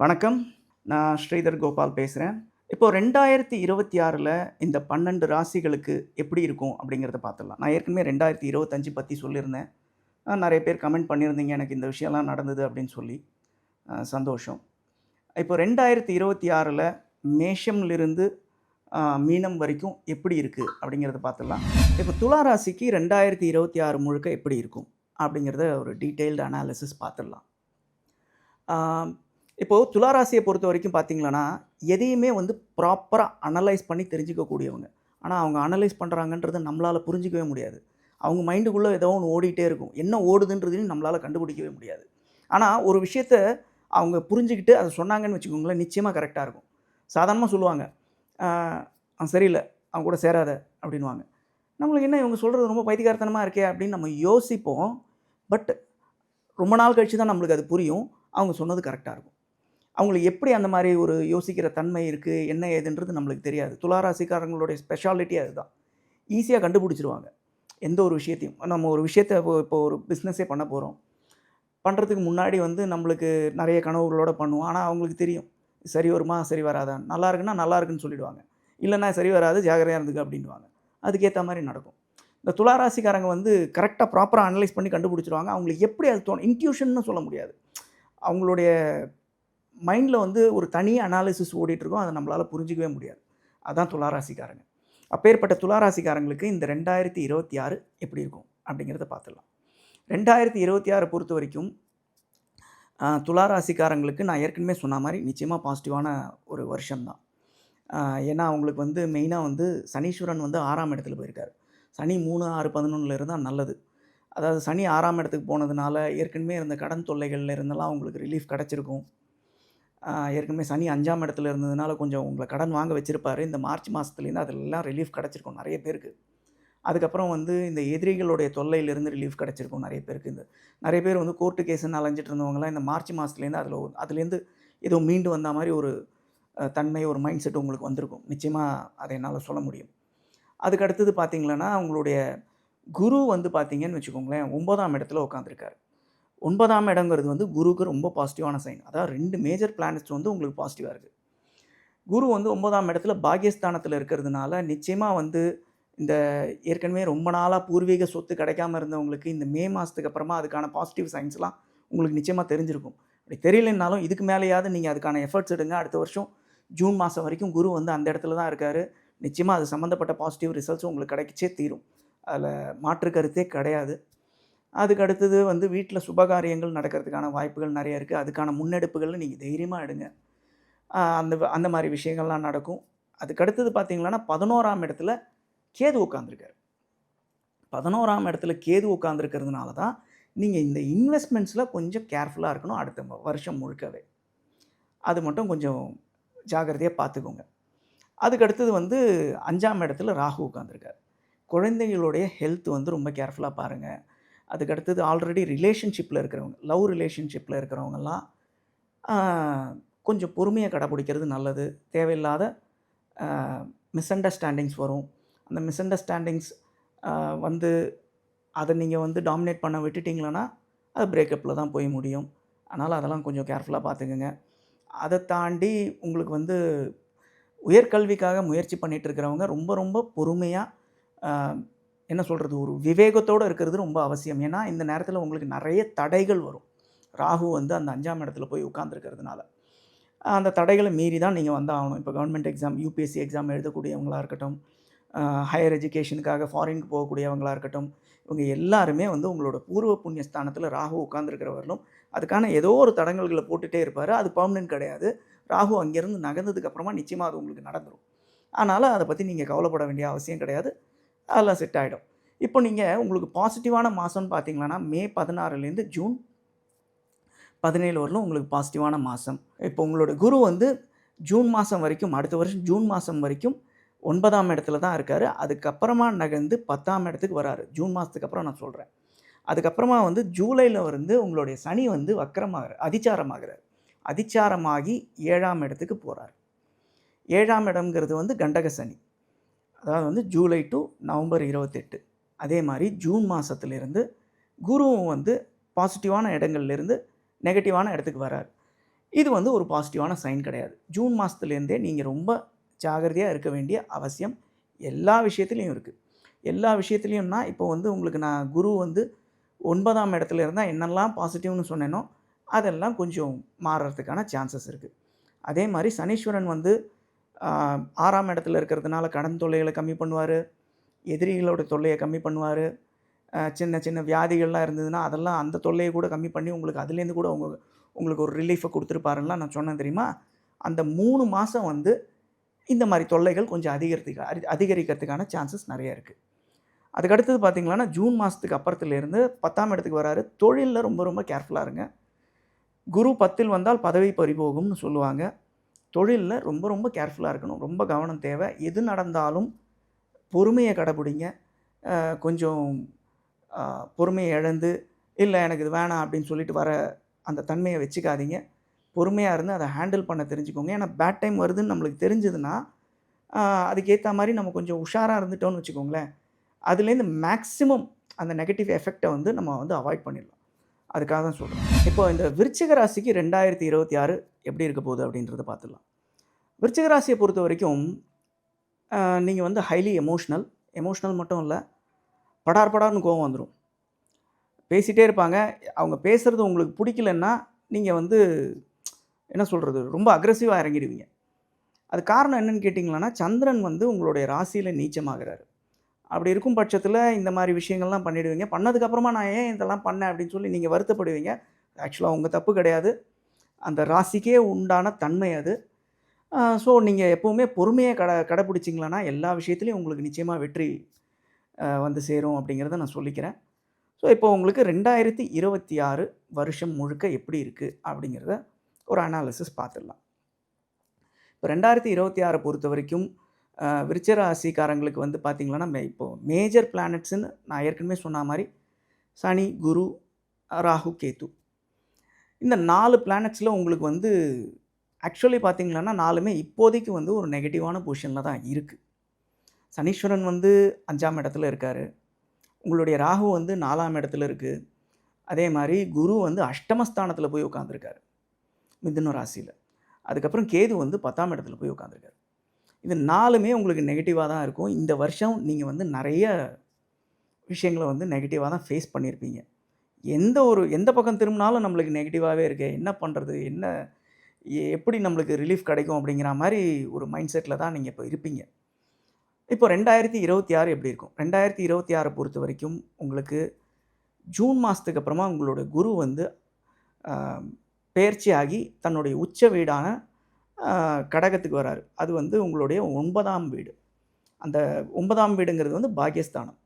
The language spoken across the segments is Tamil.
வணக்கம். நான் ஸ்ரீதர் கோபால் பேசுகிறேன் இப்போ ரெண்டாயிரத்தி இருபத்தி ஆறில் இந்த பன்னெண்டு ராசிகளுக்கு எப்படி இருக்கும் அப்படிங்கிறத பார்த்துடலாம். நான் ஏற்கனவே ரெண்டாயிரத்தி இருபத்தஞ்சு பற்றி சொல்லியிருந்தேன். நிறைய பேர் கமெண்ட் பண்ணியிருந்தீங்க. எனக்கு இந்த விஷயம்லாம் நடந்தது அப்படின்னு சொல்லி. சந்தோஷம். இப்போ ரெண்டாயிரத்தி இருபத்தி ஆறில் மேஷம்லிருந்து மீனம் வரைக்கும் எப்படி இருக்குது அப்படிங்கிறத பார்த்துடலாம். இப்போ துலா ராசிக்கு ரெண்டாயிரத்தி இருபத்தி ஆறு முழுக்க எப்படி இருக்கும் அப்படிங்கிறத ஒரு டீட்டெயில்டு அனாலிசிஸ் பார்த்துடலாம். இப்போது துளாராசியை பொறுத்த வரைக்கும் பார்த்தீங்களன்னா எதையுமே வந்து ப்ராப்பராக அனலைஸ் பண்ணி தெரிஞ்சுக்கக்கூடியவங்க ஆனால் அவங்க அனலைஸ் பண்ணுறாங்கன்றது நம்மளால் புரிஞ்சிக்கவே முடியாது. அவங்க மைண்டுக்குள்ளே ஏதோ ஒன்று ஓடிட்டே இருக்கும். என்ன ஓடுதுன்றதையும் நம்மளால் கண்டுபிடிக்கவே முடியாது. ஆனால் ஒரு விஷயத்த அவங்க புரிஞ்சுக்கிட்டு அதை சொன்னாங்கன்னு வச்சுக்கோங்களேன் நிச்சயமாக கரெக்டாக இருக்கும். சாதாரணமாக சொல்லுவாங்க அவன் சரியில்லை அவன் கூட சேராத அப்படின்வாங்க நம்மளுக்கு என்ன இவங்க சொல்கிறது ரொம்ப பைத்தியகாரத்தனமாக இருக்கே அப்படின்னு நம்ம யோசிப்போம். பட் ரொம்ப நாள் கழித்து தான் நம்மளுக்கு அது புரியும். அவங்க சொன்னது கரெக்டாக இருக்கும். அவங்களுக்கு எப்படி அந்த மாதிரி ஒரு யோசிக்கிற தன்மை இருக்குது என்ன ஏதுன்றது நம்மளுக்கு தெரியாது. துளாராசிக்காரங்களுடைய ஸ்பெஷாலிட்டி அதுதான். ஈஸியாக கண்டுபிடிச்சிருவாங்க. எந்த ஒரு விஷயத்தையும். நம்ம ஒரு விஷயத்தை இப்போ இப்போ ஒரு பிஸ்னஸே பண்ண போகிறோம் பண்ணுறதுக்கு முன்னாடி வந்து நம்மளுக்கு நிறைய கனவுகளோடு பண்ணுவோம். ஆனால் அவங்களுக்கு தெரியும். சரி வருமா? சரி வராதா? நல்லா இருக்குன்னா நல்லா இருக்குன்னு சொல்லிடுவாங்க. இல்லைன்னா சரி வராது ஜாகிரதையாக இருந்துக்கு அப்படின்வாங்க அதுக்கேற்ற மாதிரி நடக்கும். இந்த துளாராசிக்காரங்க வந்து கரெக்டாக ப்ராப்பராக அனலைஸ் பண்ணி கண்டுபிடிச்சிருவாங்க. அவங்களுக்கு எப்படி அது தோணும்? இன்ட்யூஷன்னு சொல்ல முடியாது. அவங்களுடைய மைண்டில் வந்து ஒரு தனி அனாலிசிஸ் ஓடிட்டுருக்கோம் அதை நம்மளால் புரிஞ்சிக்கவே முடியாது. அதுதான் துளாராசிக்காரங்க. அப்பேற்பட்ட துளாராசிக்காரங்களுக்கு இந்த ரெண்டாயிரத்தி இருபத்தி ஆறு எப்படி இருக்கும் அப்படிங்கிறத பார்த்துடலாம். ரெண்டாயிரத்தி இருபத்தி ஆறு பொறுத்த வரைக்கும் துளாராசிக்காரங்களுக்கு நான் ஏற்கனவே சொன்ன மாதிரி நிச்சயமாக பாசிட்டிவான ஒரு வருஷம்தான். ஏன்னா அவங்களுக்கு வந்து மெயினாக வந்து சனீஸ்வரன் வந்து ஆறாம் இடத்துல போயிருக்கார். சனி மூணு ஆறு பதினொன்றில் இருந்தால் நல்லது. அதாவது சனி ஆறாம் இடத்துக்கு போனதுனால ஏற்கனவே இருந்த கடன் தொல்லைகளில் இருந்தெல்லாம் அவங்களுக்கு ரிலீஃப் கிடச்சிருக்கும். ஏற்கனவே சனி அஞ்சாம் இடத்துல இருந்ததுனால கொஞ்சம் உங்களை கடன் வாங்க வச்சுருப்பாரு. இந்த மார்ச் மாதத்துலேருந்து அதெல்லாம் ரிலீஃப் கிடச்சிருக்கும் நிறைய பேருக்கு. அதுக்கப்புறம் வந்து இந்த எதிரிகளுடைய தொல்லையிலேருந்து ரிலீஃப் கிடச்சிருக்கும் நிறைய பேருக்கு. இந்த நிறைய பேர் வந்து கோர்ட்டு கேஸுன்னு அலைஞ்சிட்டு இருந்தவங்கலாம் இந்த மார்ச் மாதத்துலேருந்து அதில் அதுலேருந்து ஏதோ மீண்டு வந்த மாதிரி ஒரு தன்மை ஒரு மைண்ட் செட் உங்களுக்கு வந்திருக்கும். நிச்சயமாக அதை என்னால் சொல்ல முடியும். அதுக்கு அடுத்தது பார்த்தீங்களன்னா உங்களுடைய குரு வந்து பார்த்தீங்கன்னு வச்சுக்கோங்களேன் ஒன்பதாம் இடத்துல உட்காந்துருக்காரு ஒன்பதாம் இடங்கிறது வந்து குருவுக்கு ரொம்ப பாசிட்டிவான சைன் அதாவது ரெண்டு மேஜர் பிளானட்ஸ் வந்து உங்களுக்கு பாசிட்டிவாக இருக்குது குரு வந்து ஒன்பதாம் இடத்துல பாகியஸ்தானத்தில் இருக்கிறதுனால நிச்சயமாக வந்து இந்த ஏற்கனவே ரொம்ப நாளாக பூர்வீக சொத்து கிடைக்காம இருந்தவங்களுக்கு இந்த மே மாதத்துக்கு அப்புறமா அதுக்கான பாசிட்டிவ் சைன்ஸ்லாம் உங்களுக்கு நிச்சயமாக தெரிஞ்சிருக்கும். அப்படி தெரியலனாலும் இதுக்கு மேலேயாவது நீங்கள் அதுக்கான எஃபர்ட்ஸ் எடுங்க. அடுத்த வருஷம் ஜூன் மாதம் வரைக்கும் குரு வந்து அந்த இடத்துல தான் இருக்கார். நிச்சயமாக அது சம்மந்தப்பட்ட பாசிட்டிவ் ரிசல்ட்ஸும் உங்களுக்கு கிடைக்கச்சே தீரும். அதில் மாற்று கருத்தே கிடையாது. அதுக்கு அடுத்தது வந்து வீட்டில் சுபகாரியங்கள் நடக்கிறதுக்கான வாய்ப்புகள் நிறைய இருக்குது அதுக்கான முன்னெடுப்புகளை நீங்கள் தைரியமாக எடுங்க. அந்த அந்த மாதிரி விஷயங்கள்லாம் நடக்கும். அதுக்கு அடுத்தது பதினோராம் இடத்துல கேது உட்காந்துருக்காரு பதினோராம் இடத்துல கேது உட்காந்துருக்கிறதுனால தான் நீங்கள் இந்த இன்வெஸ்ட்மெண்ட்ஸில் கொஞ்சம் கேர்ஃபுல்லாக இருக்கணும் அடுத்த வருஷம் முழுக்கவே. அது மட்டும் கொஞ்சம் ஜாக்கிரதையாக பார்த்துக்கோங்க அதுக்கு அடுத்தது வந்து அஞ்சாம் இடத்துல ராகு உட்காந்துருக்கார் குழந்தைகளுடைய ஹெல்த் வந்து ரொம்ப கேர்ஃபுல்லாக பாருங்கள் அதுக்கு அடுத்தது ஆல்ரெடி ரிலேஷன்ஷிப்பில் இருக்கிறவங்க லவ் ரிலேஷன்ஷிப்பில் இருக்கிறவங்கெல்லாம் கொஞ்சம் பொறுமையை கடைப்பிடிக்கிறது நல்லது. தேவையில்லாத மிஸ் அண்டர்ஸ்டாண்டிங்ஸ் வரும். அந்த மிஸ் அண்டர்ஸ்டாண்டிங்ஸ் வந்து அதை நீங்கள் வந்து டாமினேட் பண்ண விட்டுட்டிங்களன்னா அது பிரேக்கப்பில் தான் போய் முடியும். அதனால் அதெல்லாம் கொஞ்சம் கேர்ஃபுல்லாக பார்த்துக்குங்க. அதை தாண்டி உங்களுக்கு வந்து உயர்கல்விக்காக முயற்சி பண்ணிட்டு இருக்கிறவங்க ரொம்ப ரொம்ப பொறுமையாக என்ன சொல்கிறது ஒரு விவேகத்தோடு இருக்கிறது ரொம்ப அவசியம். ஏன்னா இந்த நேரத்தில் உங்களுக்கு நிறைய தடைகள் வரும். ராகு வந்து அந்த அஞ்சாம் இடத்துல போய் உட்காந்துருக்கிறதுனால அந்த தடைகளை மீறி தான் நீங்கள் வந்து ஆகணும். இப்போ கவர்மெண்ட் எக்ஸாம் யூபிஎஸ்சி எக்ஸாம் எழுதக்கூடியவங்களா இருக்கட்டும் ஹையர் எஜுகேஷனுக்காக ஃபாரினுக்கு போகக்கூடியவங்களாக இருக்கட்டும் இவங்க எல்லாருமே வந்து உங்களோட பூர்வ புண்ணிய ஸ்தானத்தில் ராகு உட்காந்துருக்கிறவர்களும் அதுக்கான ஏதோ ஒரு தடங்கல்களை போட்டுகிட்டே இருப்பார். அது பர்மனெண்ட் கிடையாது. ராகு அங்கேருந்து நகர்ந்ததுக்கப்புறமா நிச்சயமாக அது உங்களுக்கு நடந்துடும் அதனால் அதை பற்றி நீங்கள் கவலைப்பட வேண்டிய அவசியம் கிடையாது. அதெல்லாம் செட் ஆகிடும் இப்போ நீங்கள் உங்களுக்கு பாசிட்டிவான மாதம்னு பார்த்தீங்கன்னா மே பதினாறுலேருந்து ஜூன் பதினேழு வரலும் உங்களுக்கு பாசிட்டிவான மாதம் இப்போ உங்களோட குரு வந்து ஜூன் மாதம் வரைக்கும் அடுத்த வருஷம் ஜூன் மாதம் வரைக்கும் ஒன்பதாம் இடத்துல தான் இருக்கார். அதுக்கப்புறமா நகர்ந்து பத்தாம் இடத்துக்கு வராரு. ஜூன் மாதத்துக்கு அப்புறம் நான் சொல்கிறேன் அதுக்கப்புறமா வந்து ஜூலையில் வந்து உங்களுடைய சனி வந்து வக்கரமாகிற அதிச்சாரமாகிறார். அதிச்சாரமாகி ஏழாம் இடத்துக்கு போகிறார் ஏழாம் இடம்ங்கிறது வந்து கண்டக சனி. அதாவது வந்து ஜூலை டு நவம்பர் இருபத்தெட்டு. அதே மாதிரி ஜூன் மாதத்துலேருந்து குருவும் வந்து பாசிட்டிவான இடங்கள்லேருந்து நெகட்டிவான இடத்துக்கு வரார். இது வந்து ஒரு பாசிட்டிவான சைன் கிடையாது. ஜூன் மாதத்துலேருந்தே நீங்கள் ரொம்ப ஜாகிரதையாக இருக்க வேண்டிய அவசியம் எல்லா விஷயத்துலேயும் இருக்குது எல்லா விஷயத்துலேயும்னா இப்போ வந்து உங்களுக்கு நான் குரு வந்து ஒன்பதாம் இடத்துல இருந்தால் என்னெல்லாம் பாசிட்டிவ்னு சொன்னேனோ அதெல்லாம் கொஞ்சம் மாறுறதுக்கான சான்சஸ் இருக்குது அதே மாதிரி சனீஸ்வரன் வந்து ஆறாம் இடத்துல இருக்கிறதுனால கடன் தொல்லைகளை கம்மி பண்ணுவார் எதிரிகளோட தொல்லையை கம்மி பண்ணுவார் சின்ன சின்ன வியாதிகள்லாம் இருந்ததுன்னா அதெல்லாம் அந்த தொல்லையை கூட கம்மி பண்ணி உங்களுக்கு அதுலேருந்து கூட உங்கள் உங்களுக்கு ஒரு ரிலீஃபை கொடுத்துருப்பாருலாம் நான் சொன்னேன் தெரியுமா? அந்த மூணு மாதம் வந்து இந்த மாதிரி தொல்லைகள் கொஞ்சம் அதிகரித்து அரி- அதிகரிக்கிறதுக்கான சான்சஸ் நிறைய இருக்குது அதுக்கு அடுத்தது பார்த்தீங்கன்னா ஜூன் மாதத்துக்கு அப்புறத்துலேருந்து பத்தாம் இடத்துக்கு வராரு. தொழிலில் ரொம்ப ரொம்ப கேர்ஃபுல்லாக இருங்க. குரு பத்தில் வந்தால் பதவி பறிபோகும்னு சொல்லுவாங்க. தொழிலில் ரொம்ப ரொம்ப கேர்ஃபுல்லாக இருக்கணும். ரொம்ப கவனம் தேவை. எது நடந்தாலும் பொறுமையை கடைப்பிடிங்க கொஞ்சம் பொறுமையை இழந்து இல்லை எனக்கு இது வேணாம் அப்படின்னு சொல்லிட்டு வர அந்த தன்மையை வச்சுக்காதீங்க. பொறுமையாக இருந்து அதை ஹேண்டில் பண்ண தெரிஞ்சுக்கோங்க. ஏன்னா பேட் டைம் வருதுன்னு நம்மளுக்கு தெரிஞ்சதுன்னா அதுக்கேற்ற மாதிரி நம்ம கொஞ்சம் உஷாராக இருந்துட்டோம்னு வச்சுக்கோங்களேன். அதுலேருந்து மேக்ஸிமம் அந்த நெகட்டிவ் எஃபெக்டை வந்து நம்ம வந்து அவாய்ட் பண்ணிடலாம். அதுக்காக தான் சொல்கிறேன் இப்போ இந்த விருச்சிக ராசிக்கு ரெண்டாயிரத்தி இருபத்தி ஆறு எப்படி இருக்க போகுது அப்படின்றத பார்த்துடலாம். விருச்சிக ராசியை பொறுத்த வரைக்கும் நீங்கள் வந்து ஹைலி எமோஷ்னல் எமோஷ்னல் மட்டும் இல்லை படார் படார்னு கோவம் வந்துடும் பேசிகிட்டே இருப்பாங்க. அவங்க பேசுகிறது உங்களுக்கு பிடிக்கலன்னா நீங்கள் வந்து என்ன சொல்கிறது ரொம்ப அக்ரெசிவாக இறங்கிடுவீங்க. அது காரணம் என்னன்னு கேட்டிங்களன்னா சந்திரன் வந்து உங்களுடைய ராசியில் நீச்சமாகிறாரு. அப்படி இருக்கும் பட்சத்தில் இந்த மாதிரி விஷயங்கள்லாம் பண்ணிடுவீங்க. பண்ணதுக்கப்புறமா நான் ஏன் இதெல்லாம் பண்ணேன் அப்படின்னு சொல்லி நீங்கள் வருத்தப்படுவீங்க? ஆக்சுவலாக உங்கள் தப்பு கிடையாது. அந்த ராசிக்கே உண்டான தன்மை அது. ஸோ நீங்கள் எப்போவுமே பொறுமையை கடை கடைப்பிடிச்சிங்களன்னா எல்லா விஷயத்துலையும் உங்களுக்கு நிச்சயமாக வெற்றி வந்து சேரும் அப்படிங்கிறத நான் சொல்லிக்கிறேன். ஸோ இப்போ உங்களுக்கு ரெண்டாயிரத்தி இருபத்தி ஆறு வருஷம் முழுக்க எப்படி இருக்குது அப்படிங்கிறத ஒரு அனாலிசிஸ் பார்த்துடலாம். இப்போ ரெண்டாயிரத்தி இருபத்தி ஆறை பொறுத்த வரைக்கும் விருச்சராசிக்காரங்களுக்கு வந்து பார்த்திங்கன்னா மே இப்போது மேஜர் பிளானட்ஸ்னு நான் ஏற்கனவே சொன்ன மாதிரி சனி குரு ராகு கேத்து இந்த நாலு பிளானட்ஸில் உங்களுக்கு வந்து ஆக்சுவலி பார்த்திங்கன்னா நாலுமே இப்போதைக்கு வந்து ஒரு நெகட்டிவான பொசிஷனில் தான் இருக்குது சனீஸ்வரன் வந்து அஞ்சாம் இடத்துல இருக்கார். உங்களுடைய ராகு வந்து நாலாம் இடத்துல இருக்குது அதே மாதிரி குரு வந்து அஷ்டமஸ்தானத்தில் போய் உட்காந்துருக்காரு மிதுன ராசியில். அதுக்கப்புறம் கேது வந்து பத்தாம் இடத்துல போய் உட்காந்துருக்காரு இது நாலுமே உங்களுக்கு நெகட்டிவாக தான் இருக்கும். இந்த வருஷம் நீங்கள் வந்து நிறைய விஷயங்களை வந்து நெகட்டிவாக தான் ஃபேஸ் பண்ணியிருப்பீங்க எந்த ஒரு எந்த பக்கம் திரும்பினாலும் நம்மளுக்கு நெகட்டிவாகவே இருக்கு என்ன பண்ணுறது என்ன எப்படி நம்மளுக்கு ரிலீஃப் கிடைக்கும் அப்படிங்கிற மாதிரி ஒரு மைண்ட் செட்டில் தான் நீங்கள் இப்போ இருப்பீங்க. இப்போ ரெண்டாயிரத்தி இருபத்தி ஆறு எப்படி இருக்கும்? ரெண்டாயிரத்தி இருபத்தி ஆறை பொறுத்த வரைக்கும் உங்களுக்கு ஜூன் மாதத்துக்கு அப்புறமா உங்களோட குரு வந்து ஆம், பெயர்ச்சியாகி தன்னுடைய உச்ச வீடான கடகத்துக்கு வராரு. அது வந்து உங்களுடைய ஒன்பதாம் வீடு. அந்த ஒன்பதாம் வீடுங்கிறது வந்து பாகியஸ்தானம்.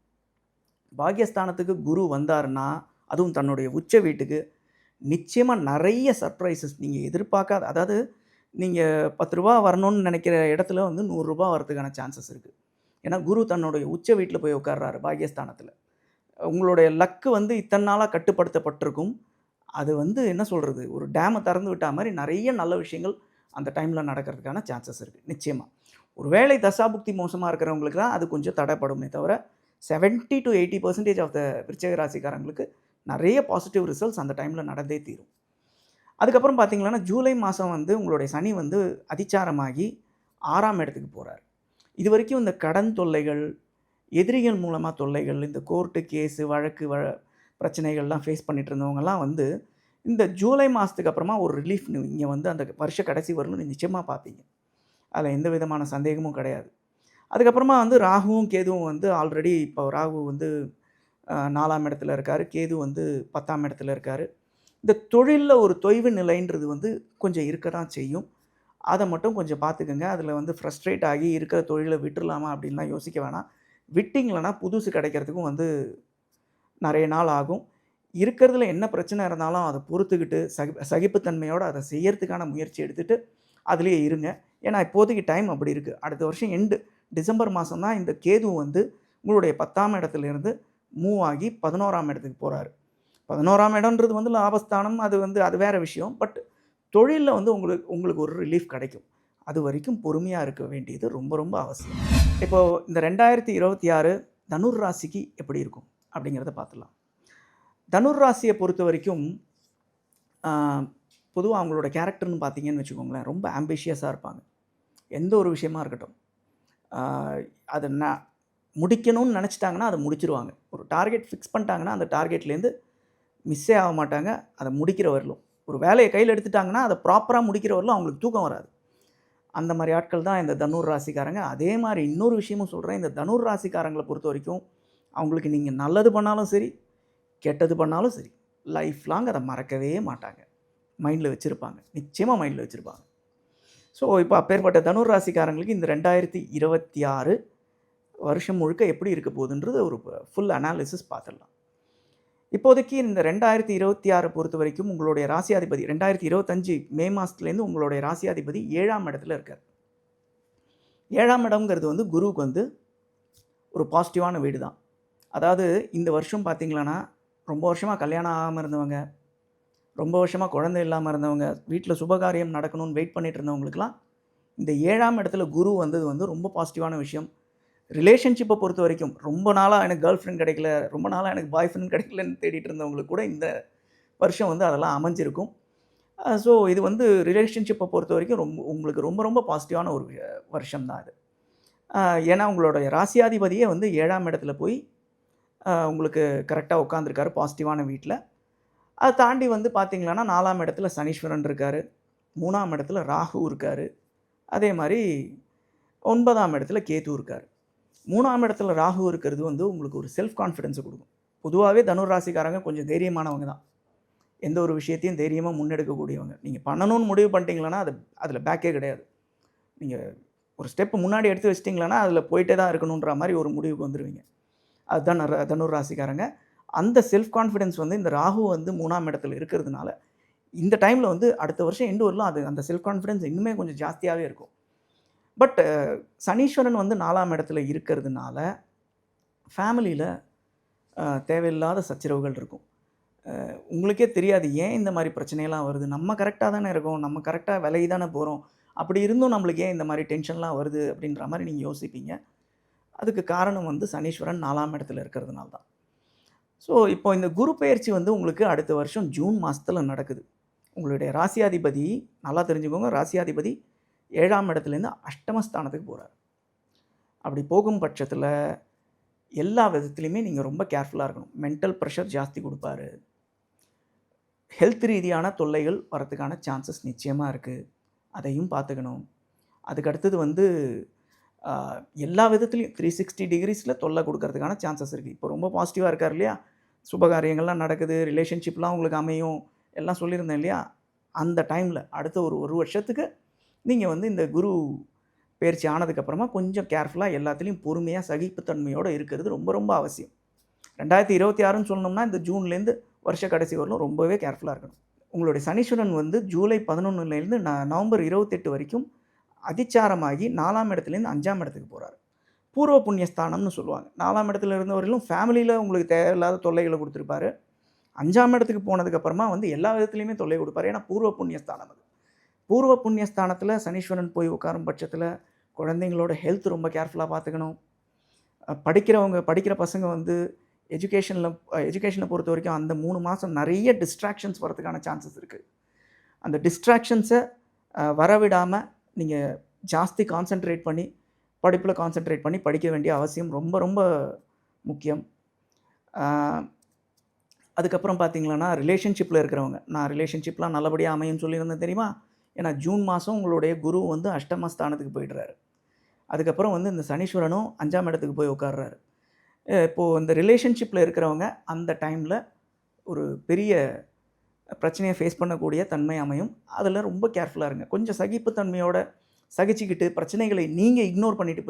பாகியஸ்தானத்துக்கு குரு வந்தாருன்னா அதுவும் தன்னுடைய உச்ச வீட்டுக்கு நிச்சயமாக நிறைய சர்ப்ரைசஸ் நீங்கள் எதிர்பார்க்காத அதாவது நீங்கள் பத்து ரூபா வரணும்னு நினைக்கிற இடத்துல வந்து நூறுரூபா வரதுக்கான சான்சஸ் இருக்குது ஏன்னா குரு தன்னுடைய உச்ச வீட்டில் போய் உட்கார்றாரு பாகியஸ்தானத்தில். உங்களுடைய லக்கு வந்து இத்தனை நாளாக கட்டுப்படுத்தப்பட்டிருக்கும். அது வந்து என்ன சொல்கிறது ஒரு டேமை திறந்து விட்டா மாதிரி நிறைய நல்ல விஷயங்கள் அந்த டைமில் நடக்கிறதுக்கான சான்சஸ் இருக்குது நிச்சயமாக ஒருவேளை தசாபுக்தி மோசமாக இருக்கிறவங்களுக்கு தான் அது கொஞ்சம் தடைப்படுமே தவிர 70 to eighty percentage of the விருச்சக ராசிக்காரங்களுக்கு நிறைய பாசிட்டிவ் ரிசல்ட்ஸ் அந்த டைமில் நடந்தே தீரும். அதுக்கப்புறம் பார்த்தீங்கன்னா ஜூலை மாதம் வந்து உங்களுடைய சனி வந்து அதிச்சாரமாகி ஆறாம் இடத்துக்கு போகிறார் இது வரைக்கும் இந்த கடன் தொல்லைகள் எதிரிகள் மூலமாக தொல்லைகள் இந்த கோர்ட்டு கேஸு வழக்கு வ பிரச்சனைகள்லாம் ஃபேஸ் பண்ணிகிட்டு இருந்தவங்கலாம் வந்து இந்த ஜூலை மாதத்துக்கு அப்புறமா ஒரு ரிலீஃப் இங்கே வந்து அந்த வருஷ கடைசி வரணும்னு நிச்சயமாக பார்ப்பீங்க. அதில் எந்த விதமான சந்தேகமும் கிடையாது. அதுக்கப்புறமா வந்து ராகுவும் கேதுவும் வந்து ஆல்ரெடி இப்போ ராகு வந்து நாலாம் இடத்துல இருக்கார். கேது வந்து பத்தாம் இடத்துல இருக்கார். இந்த தொழிலில் ஒரு தொய்வு நிலைன்றது வந்து கொஞ்சம் இருக்க தான் செய்யும். அதை மட்டும் கொஞ்சம் பார்த்துக்கோங்க. அதில் வந்து ஃப்ரஸ்ட்ரேட் ஆகி இருக்கிற தொழிலை விட்டுடலாமா அப்படின்லாம் யோசிக்க வேணாம். விட்டிங்களன்னா புதுசு கிடைக்கிறதுக்கும் வந்து நிறைய நாள் ஆகும். இருக்கிறதுல என்ன பிரச்சனை இருந்தாலும் அதை பொறுத்துக்கிட்டு சகி சகிப்புத்தன்மையோடு அதை செய்யறதுக்கான முயற்சி எடுத்துகிட்டு அதுலேயே இருங்க. ஏன்னா இப்போதைக்கு டைம் அப்படி இருக்குது அடுத்த வருஷம் எண்டு டிசம்பர் மாதம் தான் இந்த கேது வந்து உங்களுடைய பத்தாம் இடத்துலேருந்து மூவ் ஆகி பதினோராம் இடத்துக்கு போகிறாரு பதினோராம் இடம்ன்றது வந்து லாபஸ்தானம் அது வந்து அது வேறு விஷயம். பட் தொழிலில் வந்து உங்களுக்கு உங்களுக்கு ஒரு ரிலீஃப் கிடைக்கும். அது வரைக்கும் பொறுமையாக இருக்க வேண்டியது ரொம்ப ரொம்ப அவசியம். இப்போது இந்த ரெண்டாயிரத்தி இருபத்தி ஆறு தனுர் ராசிக்கு எப்படி இருக்கும்? அப்படிங்கிறத பார்த்துலாம் தனுர் ராசியை பொறுத்த வரைக்கும் பொதுவாக அவங்களோட கேரக்டர்னு பார்த்தீங்கன்னு வச்சுக்கோங்களேன், ரொம்ப ஆம்பிஷியஸாக இருப்பாங்க. எந்த ஒரு விஷயமா இருக்கட்டும். அது நான் முடிக்கணும்னு நினச்சிட்டாங்கன்னா அதை முடிச்சிருவாங்க ஒரு டார்கெட் ஃபிக்ஸ் பண்ணிட்டாங்கன்னா, அந்த டார்கெட்லேருந்து மிஸ்ஸே ஆக மாட்டாங்க. அதை முடிக்கிற வரையிலும். ஒரு வேலையை கையில் எடுத்துட்டாங்கன்னா, அதை ப்ராப்பராக முடிக்கிற வரலும் அவங்களுக்கு தூக்கம் வராது. அந்த மாதிரி ஆட்கள் தான் இந்த தனுர் ராசிக்காரங்க. அதே மாதிரி இன்னொரு விஷயமும் சொல்கிறேன் இந்த தனுர் ராசிக்காரங்களை பொறுத்த வரைக்கும் அவங்களுக்கு நீங்கள் நல்லது பண்ணாலும் சரி, கெட்டது பண்ணாலும் சரி, லைஃப் லாங் அதை மறக்கவே மாட்டாங்க. மைண்டில் வச்சுருப்பாங்க நிச்சயமாக மைண்டில் வச்சுருப்பாங்க ஸோ, இப்போ அப்பேற்பட்ட தனுர் ராசிக்காரங்களுக்கு இந்த 2026 வருஷம் முழுக்க எப்படி இருக்க போகுதுன்றது ஒரு ஃபுல் அனாலிசிஸ் பார்த்துடலாம். இப்போதைக்கு இந்த ரெண்டாயிரத்தி இருபத்தி ஆறு பொறுத்த வரைக்கும் உங்களுடைய ராசியாதிபதி 2025 மே மாசத்துலேருந்து உங்களுடைய ராசியாதிபதி ஏழாம் இடத்துல இருக்கார். ஏழாம் இடம்ங்கிறது வந்து குருவுக்கு வந்து ஒரு பாசிட்டிவான வீடு தான். அதாவது இந்த வருஷம் பார்த்தீங்களான்னா, ரொம்ப வருஷமாக கல்யாணம் ஆகாமல் இருந்தவங்க, ரொம்ப வருஷமாக குழந்தை இல்லாமல் இருந்தவங்க, வீட்டில் சுபகாரியம் நடக்கணும்னு வெயிட் பண்ணிகிட்டு இருந்தவங்களுக்குலாம் இந்த ஏழாம் இடத்துல குரு வந்தது வந்து ரொம்ப பாசிட்டிவான விஷயம். ரிலேஷன்ஷிப்பை பொறுத்த வரைக்கும் ரொம்ப நாளாக எனக்கு கேர்ள் ஃப்ரெண்ட் கிடைக்கல, ரொம்ப நாளாக எனக்கு பாய் ஃப்ரெண்ட் கிடைக்கலன்னு தேடிட்டு இருந்தவங்களுக்கு கூட இந்த வருஷம் வந்து அதெல்லாம் அமைஞ்சிருக்கும். ஸோ, இது வந்து ரிலேஷன்ஷிப்பை பொறுத்த வரைக்கும் ரொம்ப உங்களுக்கு ரொம்ப ரொம்ப பாசிட்டிவான ஒரு வருஷம் தான் அது ஏன்னா உங்களுடைய ராசியாதிபதியே வந்து ஏழாம் இடத்துல போய் உங்களுக்கு கரெக்டாக உட்காந்துருக்காரு பாசிட்டிவான வீட்டில் அதை தாண்டி வந்து பார்த்தீங்களான்னா, 4ஆம் இடத்துல சனீஸ்வரன் இருக்கார் மூணாம் இடத்துல ராகு இருக்கார் அதே மாதிரி ஒன்பதாம் இடத்துல கேது இருக்கார் மூணாம் இடத்துல ராகு இருக்கிறது வந்து உங்களுக்கு ஒரு செல்ஃப் கான்ஃபிடென்ஸை கொடுக்கும் பொதுவாகவே தனுர் ராசிக்காரங்க கொஞ்சம் தைரியமானவங்க தான். எந்த ஒரு விஷயத்தையும் தைரியமாக முன்னெடுக்கக்கூடியவங்க. நீங்கள் பண்ணணும்னு முடிவு பண்ணிட்டீங்களான்னா, அது அதில் பேக்கே கிடையாது. நீங்கள் ஒரு ஸ்டெப் முன்னாடி எடுத்து வச்சுட்டீங்களான்னா, அதில் போயிட்டே தான் இருக்கணுன்ற மாதிரி ஒரு முடிவுக்கு வந்துடுவீங்க அதுதான் நர தனுர் ராசிக்காரங்க. அந்த செல்ஃப் கான்ஃபிடென்ஸ் வந்து இந்த ராகு வந்து மூணாம் இடத்துல இருக்கிறதுனால, இந்த டைமில் வந்து அடுத்த வருஷம் எண்டு வரலாம் அது அந்த செல்ஃப் கான்ஃபிடென்ஸ் இன்னுமே கொஞ்சம் ஜாஸ்தியாகவே இருக்கும். பட் சனீஸ்வரன் வந்து நாலாம் இடத்துல இருக்கிறதுனால, ஃபேமிலியில் தேவையில்லாத சச்சரவுகள் இருக்கும். உங்களுக்கே தெரியாது ஏன் இந்த மாதிரி பிரச்சனையெல்லாம் வருது? நம்ம கரெக்டாக தானே இருக்கோம். நம்ம கரெக்டாக விலகி தானே போகிறோம் அப்படி இருந்தும் நம்மளுக்கு ஏன் இந்த மாதிரி டென்ஷன்லாம் வருது? அப்படின்ற மாதிரி நீங்கள் யோசிப்பீங்க. அதுக்கு காரணம் வந்து சனீஸ்வரன் நாலாம் இடத்துல இருக்கிறதுனால தான். ஸோ, இப்போ இந்த குரு பயிற்சி வந்து உங்களுக்கு அடுத்த வருஷம் ஜூன் மாதத்தில் நடக்குது. உங்களுடைய ராசியாதிபதி நல்லா தெரிஞ்சுக்கோங்க. ராசியாதிபதி ஏழாம் இடத்துலேருந்து அஷ்டமஸ்தானத்துக்கு போகிறார் அப்படி போகும் பட்சத்தில் எல்லா விதத்துலையுமே நீங்கள் ரொம்ப கேர்ஃபுல்லாக இருக்கணும். மென்டல் ப்ரெஷர் ஜாஸ்தி கொடுப்பாரு ஹெல்த் ரீதியான தொல்லைகள் வரத்துக்கான சான்சஸ் நிச்சயமாக இருக்குது அதையும் பார்த்துக்கணும். அதுக்கடுத்தது வந்து எல்லா விதத்துலையும் த்ரீ சிக்ஸ்டி டிகிரிஸில் தொல்லை கொடுக்கறதுக்கான சான்சஸ் இருக்குது இப்போ ரொம்ப பாசிட்டிவாக இருக்கார் இல்லையா? சுபகாரியங்கள்லாம் நடக்குது. ரிலேஷன்ஷிப்லாம் உங்களுக்கு அமையும். எல்லாம் சொல்லியிருந்தேன் இல்லையா? அந்த டைமில் அடுத்த ஒரு ஒரு வருஷத்துக்கு நீங்கள் வந்து இந்த குரு பயிற்சி ஆனதுக்கப்புறமா கொஞ்சம் கேர்ஃபுல்லாக எல்லாத்துலேயும் பொறுமையாக சகிப்புத்தன்மையோடு இருக்கிறது ரொம்ப ரொம்ப அவசியம். 2026ன்னு சொன்னோம்னா, இந்த ஜூன்லேருந்து வருஷ கடைசி வரலும் ரொம்பவே கேர்ஃபுல்லாக இருக்கணும். உங்களுடைய சனீஸ்வரன் வந்து ஜூலை 11லேருந்து ந நவம்பர் 28 வரைக்கும் அதிச்சாரமாகி நாலாம் இடத்துலேருந்து அஞ்சாம் இடத்துக்கு போகிறார் பூர்வ புண்ணிய ஸ்தானம்னு சொல்லுவாங்க. நாலாம் இடத்துல இருந்தவரையிலும் ஃபேமிலியில் உங்களுக்கு தேவையில்லாத தொல்லைகளை கொடுத்துருப்பாரு அஞ்சாம் இடத்துக்கு போனதுக்கப்புறமா வந்து எல்லா விதத்துலையுமே தொல்லை கொடுப்பாரு ஏன்னா பூர்வ புண்ணியஸ்தானம் அது. பூர்வ புண்ணியஸ்தானத்தில் சனீஸ்வரன் போய் உட்காரும் பட்சத்தில் குழந்தைங்களோட ஹெல்த் ரொம்ப கேர்ஃபுல்லாக பார்த்துக்கணும். படிக்கிறவங்க படிக்கிற பசங்க வந்து எஜுகேஷனில் எஜுகேஷனை பொறுத்த வரைக்கும் அந்த மூணு மாதம் நிறைய டிஸ்ட்ராக்ஷன்ஸ் வரதுக்கான சான்சஸ் இருக்குது அந்த டிஸ்ட்ராக்ஷன்ஸை வரவிடாமல் நீங்கள் ஜாஸ்தி கான்சென்ட்ரேட் பண்ணி, படிப்பில் கான்சென்ட்ரேட் பண்ணி படிக்க வேண்டிய அவசியம் ரொம்ப ரொம்ப முக்கியம். அதுக்கப்புறம் பார்த்தீங்களன்னா ரிலேஷன்ஷிப்பில் இருக்கிறவங்க. நான் ரிலேஷன்ஷிப்லாம் நல்லபடியாக அமையும்னு சொல்லியிருந்தேன் தெரியுமா? ஏன்னா ஜூன் மாதம் உங்களுடைய குரு வந்து அஷ்டமஸ்தானத்துக்கு போயிடுறாரு. அதுக்கப்புறம் வந்து இந்த சனீஸ்வரனும் அஞ்சாம் இடத்துக்கு போய் உட்காடுறாரு இப்போது இந்த ரிலேஷன்ஷிப்பில் இருக்கிறவங்க அந்த டைமில் ஒரு பெரிய பிரச்சனையை ஃபேஸ் பண்ணக்கூடிய தன்மை அமையும். அதில் ரொம்ப கேர்ஃபுல்லாக இருங்க. கொஞ்சம் சகிப்புத்தன்மையோட சகிச்சுக்கிட்டு பிரச்சனைகளை நீங்கள் இக்னோர் பண்ணிவிட்டு